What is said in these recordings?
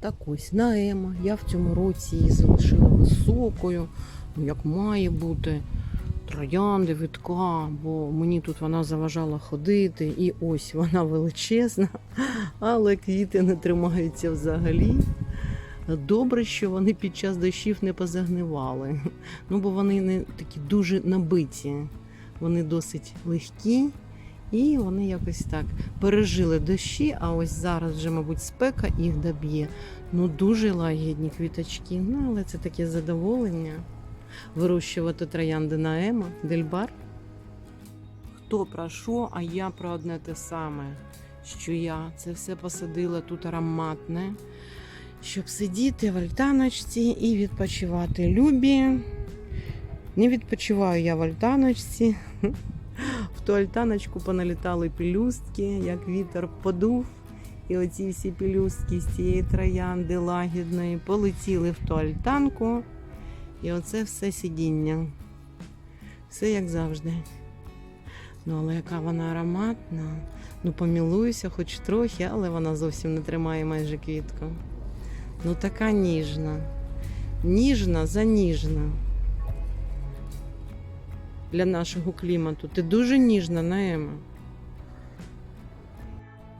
Так ось наема. Я в цьому році її залишила високою, ну як має бути. Троянди, витка, бо мені тут вона заважала ходити, і ось вона величезна, але квіти не тримаються взагалі. Добре, що вони під час дощів не позагнивали. Ну, бо вони не такі дуже набиті. Вони досить легкі і вони якось так пережили дощі, а ось зараз вже, мабуть, спека їх доб'є. Ну, дуже лагідні квіточки. Ну, але це таке задоволення. Вирощувати троянди на Ема, Дельбар. Хто про що, а я про одне те саме, що я це все посадила тут ароматне, щоб сидіти в альтаночці і відпочивати. Любі. Не відпочиваю я в альтаночці. Ту альтаночку поналітали пелюстки, як вітер подув. І оці всі пелюстки з цієї троянди лагідної полетіли в ту альтанку. І оце все сидіння. Все як завжди. Ну, але яка вона ароматна. Ну, помілуюся хоч трохи, але вона зовсім не тримає майже квітку. Ну, така ніжна. Ніжна заніжна. Для нашого клімату. Ти дуже ніжна, Наема.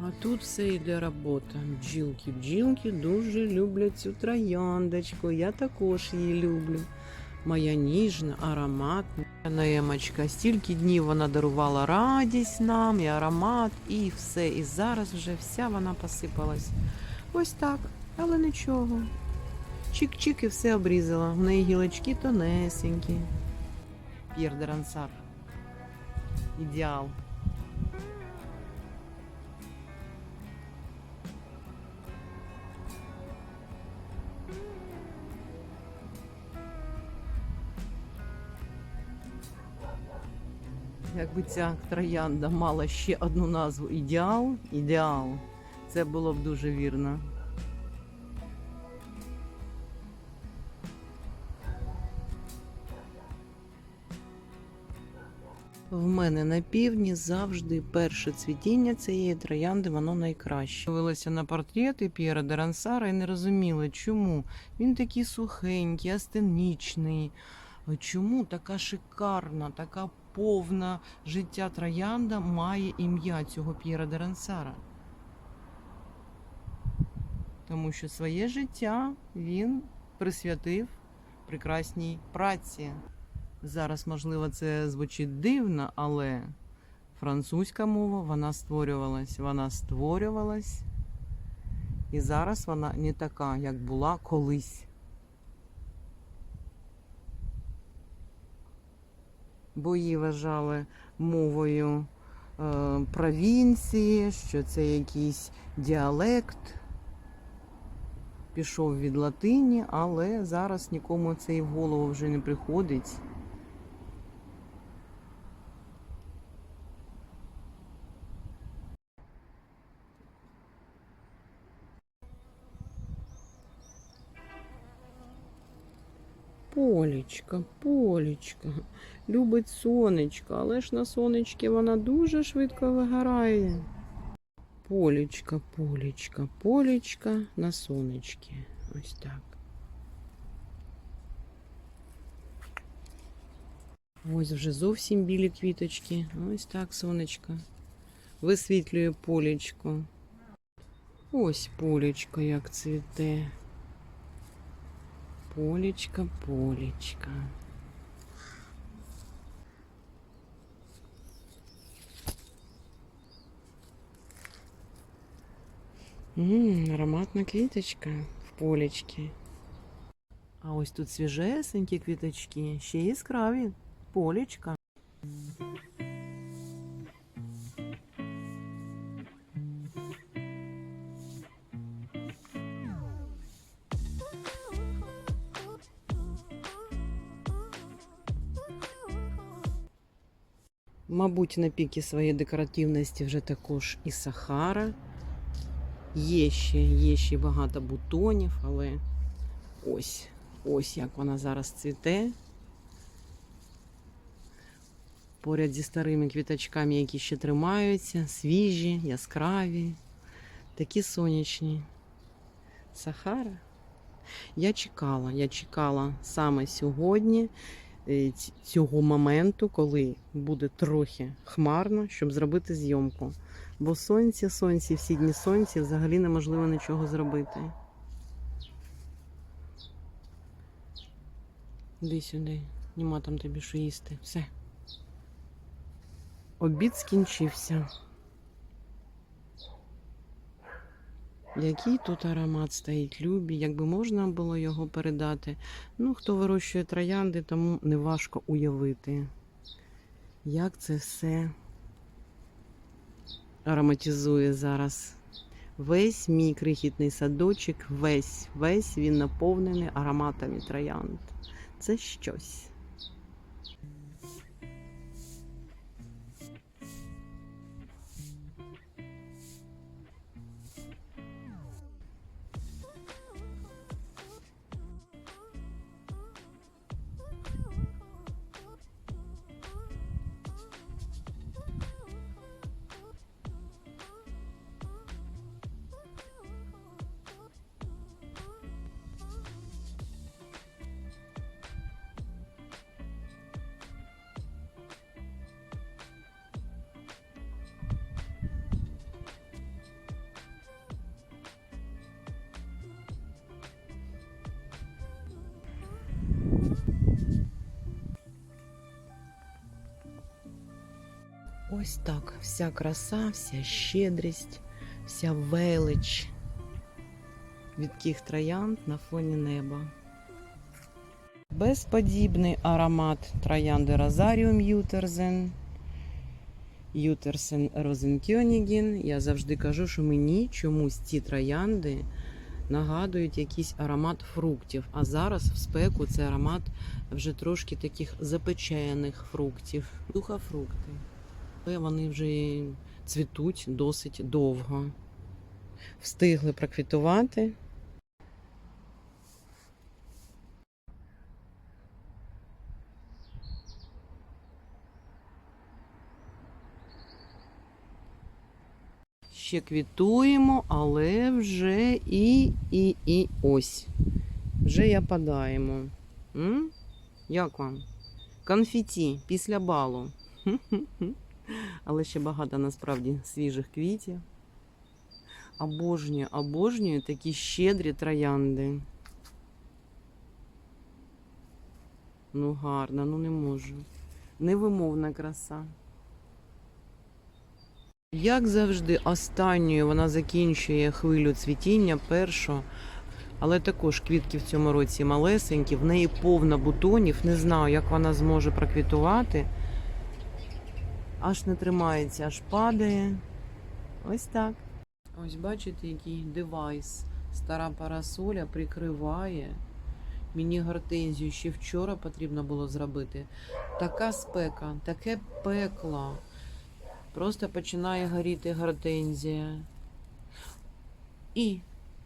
А тут все йде робота. Бджілки, бджілки дуже люблять цю трояндочку. Я також її люблю. Моя ніжна, ароматна наємочка. Стільки днів вона дарувала радість нам, і аромат, і все. І зараз вже вся вона посипалась. Ось так, але нічого. Чик-чик і все обрізала. В неї гілочки тонесенькі. П'єр де Рансар. Ідеал. Якби ця троянда мала ще одну назву ідеал, ідеал, це було б дуже вірно. Мене на півдні завжди перше цвітіння цієї троянди, воно найкраще. Дивилася на портрети П'єра де Рансара і не розуміла, чому він такий сухенький, астенічний. Чому така шикарна, така повна життя троянда має ім'я цього П'єра де Рансара? Тому що своє життя він присвятив прекрасній праці. Зараз, можливо, це звучить дивно, але французька мова вона створювалась, вона створювалась, і зараз вона не така, як була колись. Бо її вважали мовою е, провінції, що це якийсь діалект. Пішов від латині, але зараз нікому це і в голову вже не приходить. Полічка, полічка, любить сонечко, але ж на сонечки вона дуже швидко вигорає. Полічка, полічка, полічка на сонечки. Ось так. Ось вже зовсім білі квіточки. Ось так сонечко. Висвітлює полічко. Ось полічко як цвіте. Полічка, полічка. Ммм, ароматна квіточка в полічці. А ось тут свіжесенькі квіточки, ще яскраві. Полічка. Мабуть, на піки своєї декоративності вже також і Сахара. Є ще, є ще багато бутонів, але ось, ось як вона зараз цвіте. Поряд зі старими квіточками, які ще тримаються, свіжі, яскраві, такі сонячні. Сахара. Я чекала, я чекала саме сьогодні цього моменту, коли буде трохи хмарно, щоб зробити зйомку. Бо сонце, сонце, всі дні сонця взагалі неможливо нічого зробити. Іди сюди, нема там тобі що їсти. Все. Обід скінчився. Який тут аромат стоїть, любі, якби можна було його передати. Ну, хто вирощує троянди, тому неважко уявити, як це все ароматизує зараз. Весь мій крихітний садочок, весь, весь він наповнений ароматами троянд. Це щось. Ось так вся краса, вся щедрість, вся велич відких троянд на фоні неба. Безподібний аромат троянди Розаріум Ютерзен. Ютерсен Розенкьонігін. Я завжди кажу, що мені чомусь ці троянди нагадують якийсь аромат фруктів. А зараз в спеку це аромат вже трошки таких запечених фруктів. Духофрукти. Але вони вже цвітуть досить довго. Встигли проквітувати. Ще квітуємо, але вже і, і, і ось. Вже япадаємо. М? Як вам? Конфеті після балу. Але ще багато насправді свіжих квітів. Обожнюю, обожнюю такі щедрі троянди. Ну, гарно, ну не можу. Невимовна краса. Як завжди, останньою вона закінчує хвилю цвітіння першу, але також квітки в цьому році малесенькі, в неї повна бутонів. Не знаю, як вона зможе проквітувати. Аж не тримається, аж падає. Ось так. Ось бачите, який девайс. Стара парасоля прикриває. Мені гортензію ще вчора потрібно було зробити. Така спека, таке пекло. Просто починає горіти гортензія. І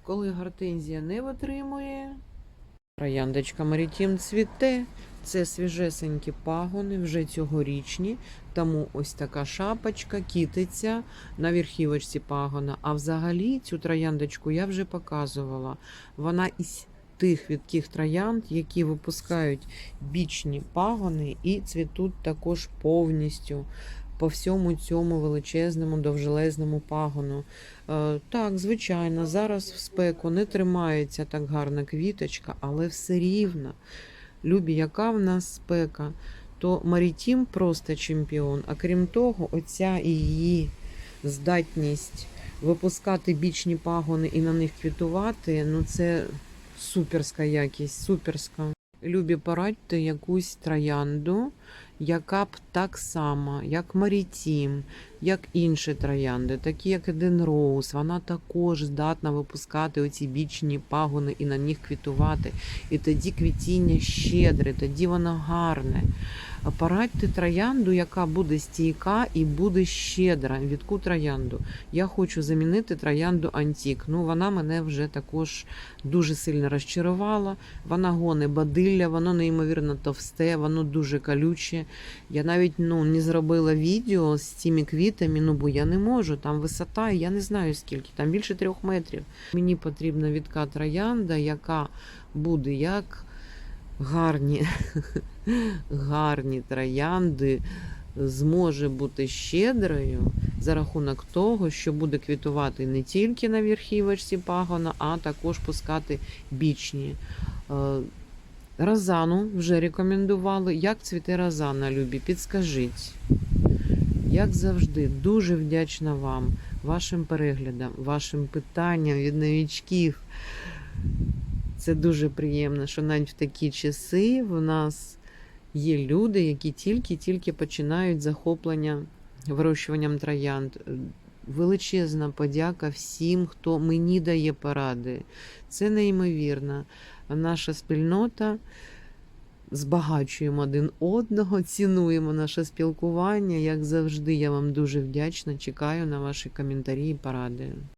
коли гортензія не витримує, трояндочка Марітім цвіте. Це свіжесенькі пагони, вже цьогорічні. Тому ось така шапочка, кітиця на верхівочці пагона. А взагалі цю трояндочку я вже показувала. Вона із тих відких троянд, які випускають бічні пагони і цвітуть також повністю по всьому цьому величезному довжелезному пагону. Е, так, звичайно, зараз в спеку не тримається так гарна квіточка, але все рівно. Любі, яка в нас спека, то Марітім просто чемпіон. А крім того, оця її здатність випускати бічні пагони і на них квітувати, ну це суперська якість, суперська. Любі, порадьте якусь троянду, яка б так само, як Марітім, як інші троянди, такі як Еден Роуз, вона також здатна випускати оці бічні пагони і на них квітувати. І тоді квітіння щедре, тоді воно гарне. Порадьте троянду, яка буде стійка і буде щедра. Відку троянду. Я хочу замінити троянду Антік. Ну, вона мене вже також дуже сильно розчарувала. Вона гоне бадилля, воно неймовірно товсте, воно дуже колюче. Я навіть ну, не зробила відео з цими квітами, ну бо я не можу. Там висота, я не знаю скільки, там більше трьох метрів. Мені потрібна відка троянда, яка буде як гарні, гарні троянди, зможе бути щедрою за рахунок того, що буде квітувати не тільки на верхівочці пагона, а також пускати бічні. Е, Розану вже рекомендували. Як цвіте розана, любі? Підскажіть. Як завжди, дуже вдячна вам, вашим переглядам, вашим питанням від новічків. Це дуже приємно, що навіть в такі часи в нас є люди, які тільки-тільки починають захоплення вирощуванням троянд. Величезна подяка всім, хто мені дає поради. Це неймовірно. Наша спільнота збагачуємо один одного, цінуємо наше спілкування. Як завжди, я вам дуже вдячна. Чекаю на ваші коментарі і поради.